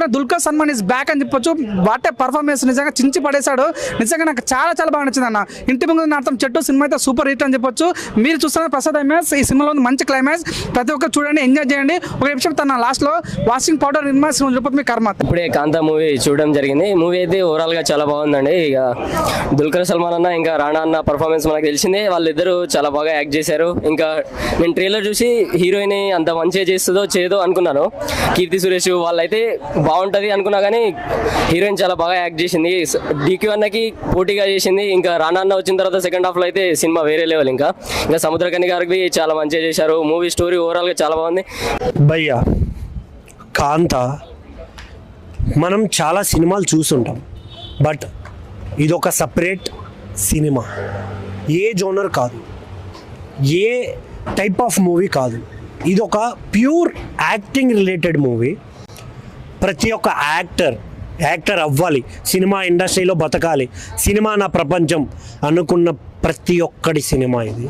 చెప్పుకున్న Dulquer Salman is back అని చెప్పొచ్చు. వాటే పర్ఫార్మెన్స్ నిజంగా చించి పడేశాడు. నిజంగా నాకు చాలా చాలా బాగా నచ్చింది అన్న. ఇంటి ముందు నాటం చెట్టు సినిమా అయితే సూపర్ హిట్ అని చెప్పొచ్చు. మీరు చూస్తున్న ప్రసాద్ ఎంఎస్ ఈ సినిమాలో మంచి క్లైమాక్స్ ప్రతి ఒక్కరు చూడండి ఎంజాయ్ చేయండి. ఒక నిమిషం తన లాస్ట్లో వాషింగ్ పౌడర్ నిర్మా సినిమా చూపొచ్చు మీ కర్మ. ఇప్పుడే కాంతా మూవీ చూడడం జరిగింది. మూవీ అయితే ఓవరాల్గా చాలా బాగుందండి. ఇక దుల్కర్ సల్మాన్ అన్న ఇంకా రాణా అన్న పర్ఫార్మెన్స్ మనకు తెలిసిందే. వాళ్ళిద్దరూ చాలా బాగా యాక్ట్ చేశారు. ఇంకా నేను ట్రైలర్ చూసి హీరోయిన్ అంత మంచిగా చేస్తుందో చేయదో అనుకున్నాను. కీర్తి సురేష్ వాళ్ళైతే బాగుంటుంది అనుకున్నా కానీ హీరోయిన్ చాలా బాగా యాక్ట్ చేసింది. డీక్యూ అన్నకి పోటీగా చేసింది. ఇంకా రానాన్న అన్న వచ్చిన తర్వాత సెకండ్ హాఫ్లో అయితే సినిమా వేరే లెవెల్ ఇంకా. ఇంకా సముద్రకని గారికి చాలా మంచిగా చేశారు. మూవీ స్టోరీ ఓవరాల్గా చాలా బాగుంది. భయ్యా కాంత మనం చాలా సినిమాలు చూసుంటాం బట్ ఇదొక సపరేట్ సినిమా. ఏ జోనర్ కాదు. ఏ టైప్ ఆఫ్ మూవీ కాదు. ఇది ఒక ప్యూర్ యాక్టింగ్ రిలేటెడ్ మూవీ. ప్రతి ఒక్క యాక్టర్ యాక్టర్ అవ్వాలి. సినిమా ఇండస్ట్రీలో బతకాలి. సినిమా నా ప్రపంచం అనుకున్న ప్రతి ఒక్కడి సినిమా ఇది.